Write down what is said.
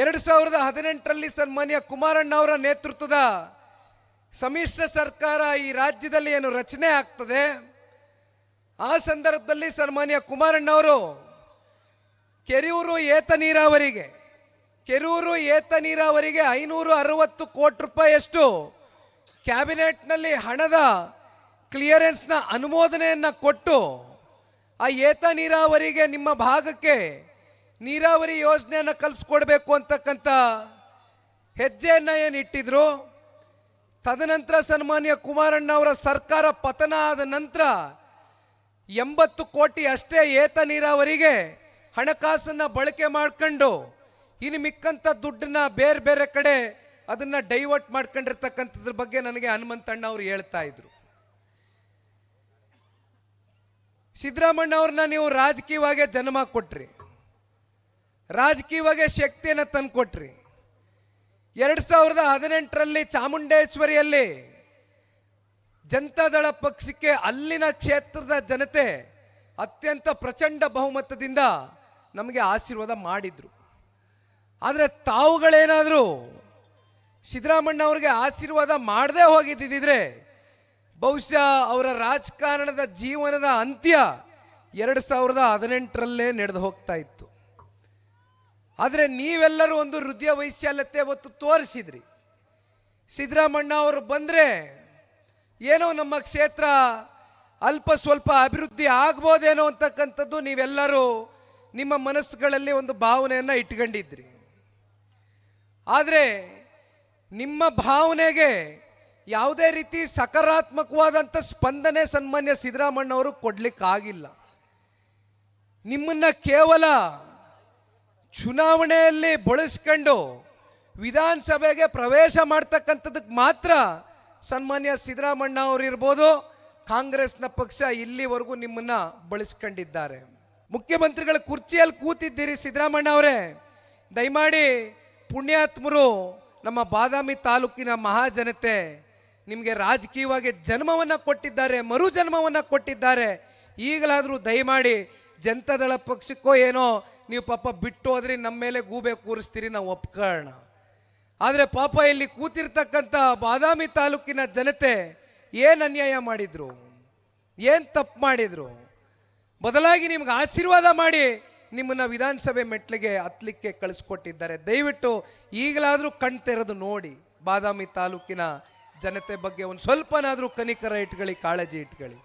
ಎರಡು ಸಾವಿರದ ಹದಿನೆಂಟರಲ್ಲಿ ಸನ್ಮಾನ್ಯ ಕುಮಾರಣ್ಣ ಅವರ ನೇತೃತ್ವದ ಸಮ್ಮಿಶ್ರ ಸರ್ಕಾರ ಈ ರಾಜ್ಯದಲ್ಲಿ ಏನು ರಚನೆ ಆಗ್ತದೆ, ಆ ಸಂದರ್ಭದಲ್ಲಿ ಸನ್ಮಾನ್ಯ ಕುಮಾರಣ್ಣ ಅವರು ಕೆರೆಯೂರು ಏತ ನೀರಾವರಿಗೆ, ಕೆರೂರು ಏತ ನೀರಾವರಿಗೆ ಐನೂರು ಅರವತ್ತು ಕೋಟಿ ರೂಪಾಯಿಯಷ್ಟು ಕ್ಯಾಬಿನೆಟ್ನಲ್ಲಿ ಹಣದ ಕ್ಲಿಯರೆನ್ಸ್ನ ಅನುಮೋದನೆಯನ್ನು ಕೊಟ್ಟು, ಆ ಏತ ನೀರಾವರಿಗೆ ನಿಮ್ಮ ಭಾಗಕ್ಕೆ ನೀರಾವರಿ ಯೋಜನೆಯನ್ನು ಕಲ್ಪಿಸ್ಕೊಡ್ಬೇಕು ಅಂತಕ್ಕಂಥ ಹೆಜ್ಜೆಯನ್ನು ಏನು ಇಟ್ಟಿದ್ರು? ತದನಂತರ ಸನ್ಮಾನ್ಯ ಕುಮಾರಣ್ಣ ಅವರ ಸರ್ಕಾರ ಪತನ ಆದ ನಂತರ ಎಂಬತ್ತು ಕೋಟಿ ಅಷ್ಟೇ ಏತ ನೀರಾವರಿಗೆ ಹಣಕಾಸನ್ನ ಬಳಕೆ ಮಾಡ್ಕೊಂಡು ಇನ್ನು ಮಿಕ್ಕಂಥ ದುಡ್ಡನ್ನ ಬೇರೆ ಬೇರೆ ಕಡೆ ಅದನ್ನು ಡೈವರ್ಟ್ ಮಾಡ್ಕೊಂಡಿರ್ತಕ್ಕಂಥದ್ರ ಬಗ್ಗೆ ನನಗೆ ಹನುಮಂತಣ್ಣ ಅವರು ಹೇಳ್ತಾ ಇದ್ರು. ಸಿದ್ದರಾಮಣ್ಣ ಅವ್ರನ್ನ ನೀವು ರಾಜಕೀಯವಾಗಿ ಜನ್ಮ ಕೊಟ್ರಿ. ರಾಜಕೀಯವಾಗಿ ಶಕ್ತಿಯನ್ನು ತಂದುಕೊಟ್ರಿ. ಎರಡು ಸಾವಿರದ ಹದಿನೆಂಟರಲ್ಲಿ ಚಾಮುಂಡೇಶ್ವರಿಯಲ್ಲಿ ಜನತಾದಳ ಪಕ್ಷಕ್ಕೆ ಅಲ್ಲಿನ ಕ್ಷೇತ್ರದ ಜನತೆ ಅತ್ಯಂತ ಪ್ರಚಂಡ ಬಹುಮತದಿಂದ ನಮಗೆ ಆಶೀರ್ವಾದ ಮಾಡಿದ್ರು. ಆದರೆ ತಾವುಗಳೇನಾದರೂ ಸಿದ್ದರಾಮಣ್ಣ ಅವ್ರಿಗೆ ಆಶೀರ್ವಾದ ಮಾಡದೇ ಹೋಗಿದ್ದಿದ್ರೆ ಬಹುಶಃ ಅವರ ರಾಜಕಾರಣದ ಜೀವನದ ಅಂತ್ಯ ಎರಡು ಸಾವಿರದ ಹದಿನೆಂಟರಲ್ಲೇ ನಡೆದು ಹೋಗ್ತಾ ಇತ್ತು. ಆದರೆ ನೀವೆಲ್ಲರೂ ಒಂದು ಹೃದಯ ವೈಶಾಲ್ಯತೆ ಅವತ್ತು ತೋರಿಸಿದ್ರಿ. ಸಿದ್ದರಾಮಣ್ಣ ಅವರು ಬಂದರೆ ಏನೋ ನಮ್ಮ ಕ್ಷೇತ್ರ ಅಲ್ಪ ಸ್ವಲ್ಪ ಅಭಿವೃದ್ಧಿ ಆಗ್ಬೋದೇನೋ ಅಂತಕ್ಕಂಥದ್ದು ನೀವೆಲ್ಲರೂ ನಿಮ್ಮ ಮನಸ್ಸುಗಳಲ್ಲಿ ಒಂದು ಭಾವನೆಯನ್ನು ಇಟ್ಕೊಂಡಿದ್ರಿ. ಆದರೆ ನಿಮ್ಮ ಭಾವನೆಗೆ ಯಾವುದೇ ರೀತಿ ಸಕಾರಾತ್ಮಕವಾದಂಥ ಸ್ಪಂದನೆ ಸನ್ಮಾನ್ಯ ಸಿದ್ದರಾಮಣ್ಣವರು ಕೊಡಲಿಕ್ಕಾಗಿಲ್ಲ. ನಿಮ್ಮನ್ನು ಕೇವಲ ಚುನಾವಣೆಯಲ್ಲಿ ಬಳಸ್ಕೊಂಡು ವಿಧಾನಸಭೆಗೆ ಪ್ರವೇಶ ಮಾಡ್ತಕ್ಕಂಥದ್ದಕ್ಕೆ ಮಾತ್ರ ಸನ್ಮಾನ್ಯ ಸಿದ್ದರಾಮಣ್ಣ ಅವರು ಇರ್ಬೋದು. ಕಾಂಗ್ರೆಸ್ನ ಪಕ್ಷ ಇಲ್ಲಿವರೆಗೂ ನಿಮ್ಮನ್ನ ಬಳಸ್ಕೊಂಡಿದ್ದಾರೆ. ಮುಖ್ಯಮಂತ್ರಿಗಳ ಕುರ್ಚಿಯಲ್ಲಿ ಕೂತಿದ್ದೀರಿ ಸಿದ್ದರಾಮಣ್ಣ ಅವರೇ. ದಯಮಾಡಿ ಪುಣ್ಯಾತ್ಮರು ನಮ್ಮ ಬಾದಾಮಿ ತಾಲೂಕಿನ ಮಹಾಜನತೆ ನಿಮಗೆ ರಾಜಕೀಯವಾಗಿ ಜನ್ಮವನ್ನು ಕೊಟ್ಟಿದ್ದಾರೆ ಮರು ಜನ್ಮವನ್ನು ಕೊಟ್ಟಿದ್ದಾರೆ. ಈಗಲಾದರೂ ದಯಮಾಡಿ ಜನತಾದಳ ಪಕ್ಷಕ್ಕೋ ಏನೋ, ನೀವು ಪಾಪ ಬಿಟ್ಟು ಹೋದ್ರೆ ನಮ್ಮ ಮೇಲೆ ಗೂಬೆ ಕೂರಿಸ್ತೀರಿ, ನಾವು ಒಪ್ಕೋಣ ಆದರೆ ಪಾಪ ಇಲ್ಲಿ ಕೂತಿರ್ತಕ್ಕಂಥ ಬಾದಾಮಿ ತಾಲೂಕಿನ ಜನತೆ ಏನು ಅನ್ಯಾಯ ಮಾಡಿದ್ರು? ಏನು ತಪ್ಪು ಮಾಡಿದ್ರು? ಬದಲಾಗಿ ನಿಮ್ಗೆ ಆಶೀರ್ವಾದ ಮಾಡಿ ನಿಮ್ಮನ್ನ ವಿಧಾನಸಭೆ ಮೆಟ್ಲಿಗೆ ಹತ್ತಲಿಕ್ಕೆ ಕಳಿಸ್ಕೊಟ್ಟಿದ್ದಾರೆ. ದಯವಿಟ್ಟು ಈಗಲಾದರೂ ಕಣ್ ತೆರೆದು ನೋಡಿ, ಬಾದಾಮಿ ತಾಲೂಕಿನ ಜನತೆ ಬಗ್ಗೆ ಒಂದು ಸ್ವಲ್ಪನಾದರೂ ಕನಿಕರ ಇಟ್ಕೊಳ್ಳಿ, ಕಾಳಜಿ ಇಟ್ಕೊಳ್ಳಿ.